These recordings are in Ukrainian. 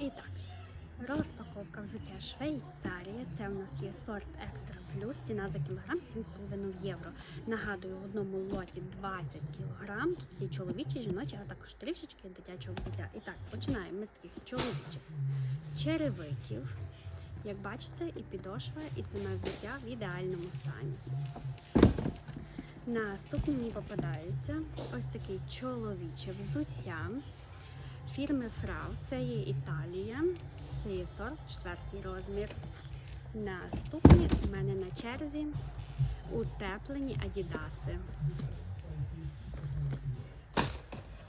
І так, розпаковка взуття Швейцарія. Це у нас є сорт Екстра Плюс. Ціна за кілограм 7,5 євро. Нагадую, в одному лоті 20 кілограм. Тут є чоловічі, жіночі, а також трішечки дитячого взуття. І так, починаємо ми з таких чоловічих черевиків. Як бачите, і підошва, і саме взуття в ідеальному стані. Наступні мені попадаються ось такий чоловіче взуття фірми Фрау. Це є Італія, це є 44 розмір. Наступні у мене на черзі утеплені адідаси.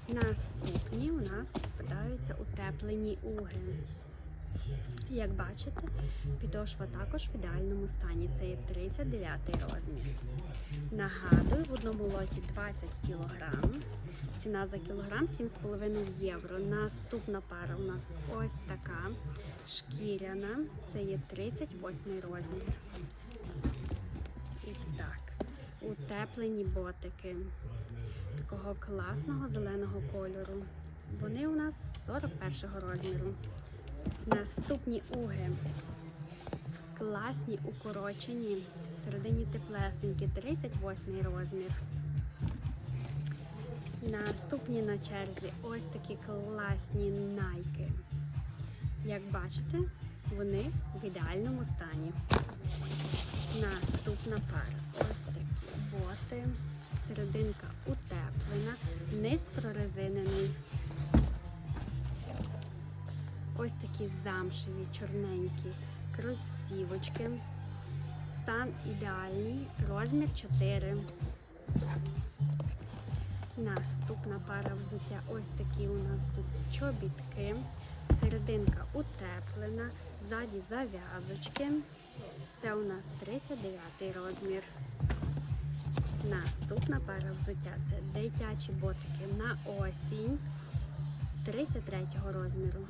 Наступні у нас попадаються утеплені уги. Як бачите, підошва також в ідеальному стані. Це є 39 розмір. Нагадую, в одному лоті 20 кг. Ціна за кілограм 7,5 євро. Наступна пара у нас ось така шкіряна. Це є 38 розмір. І так, утеплені ботики такого класного зеленого кольору. Вони у нас 41 розміру. Наступні уги. Класні, укорочені, всередині теплесенькі, 38 розмір. Наступні на черзі ось такі класні найки. Як бачите, вони в ідеальному стані. Наступна пара. Ось такі боти. Серединка утеплена, низ прорезинений. Ось такі замшеві, чорненькі кросівочки. Стан ідеальний, розмір 4. Наступна пара взуття. Ось такі у нас тут чобітки. Серединка утеплена, ззаді зав'язочки. Це у нас 39 розмір. Наступна пара взуття це дитячі ботики на осінь 33 розміру.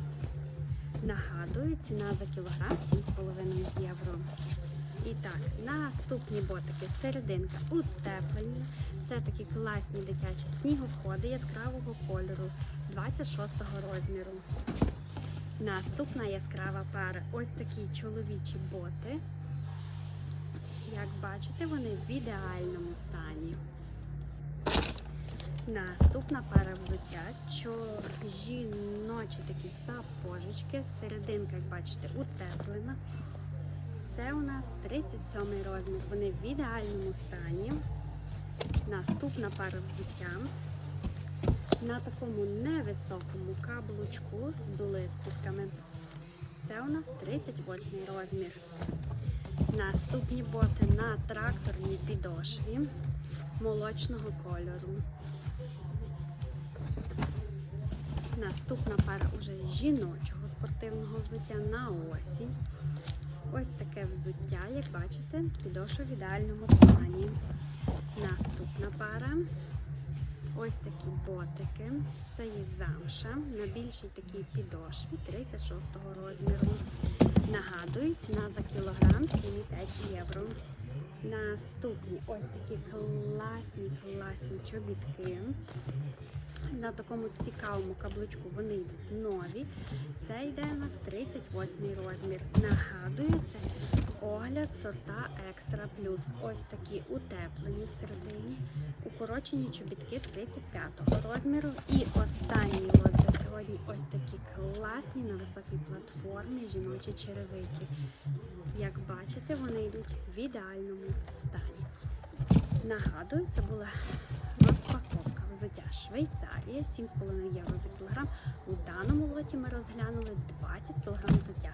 Нагадую, ціна за кілограм 7,5 євро. І так, наступні ботики серединка утеплені. Це такі класні дитячі снігоходи яскравого кольору 26 розміру. Наступна яскрава пара ось такі чоловічі боти. Як бачите, вони в ідеальному стані. Наступна пара взуття, жіночі такі сапожечки, серединка, як бачите, утеплена. Це у нас 37 розмір. Вони в ідеальному стані. Наступна пара взуття. На такому невисокому каблучку з долистиками. Це у нас 38 розмір. Наступні боти на тракторній підошві молочного кольору. Наступна пара уже жіночого спортивного взуття на осінь. Ось таке взуття, як бачите, підошва в ідеальному стані. Наступна пара. Ось такі ботики. Це є замша на більшій такій підошві 36 розміру. Нагадую, ціна за кілограм 7,5 євро. Наступні ось такі класні, класні чобітки. На такому цікавому каблучку вони йдуть нові. Це йде у нас 38 розмір. Нагадую, це огляд сорта Екстра Плюс. Ось такі утеплені всередині, укорочені чобітки 35 розміру. І останній лот за сьогодні ось такі класні на високій платформі жіночі черевики. Як бачите, вони йдуть в ідеальному стані. Нагадую, це була розпаковка взуття Швейцарія 7,5 євро за кілограм. У даному лоті ми розглянули 20 кг взуття.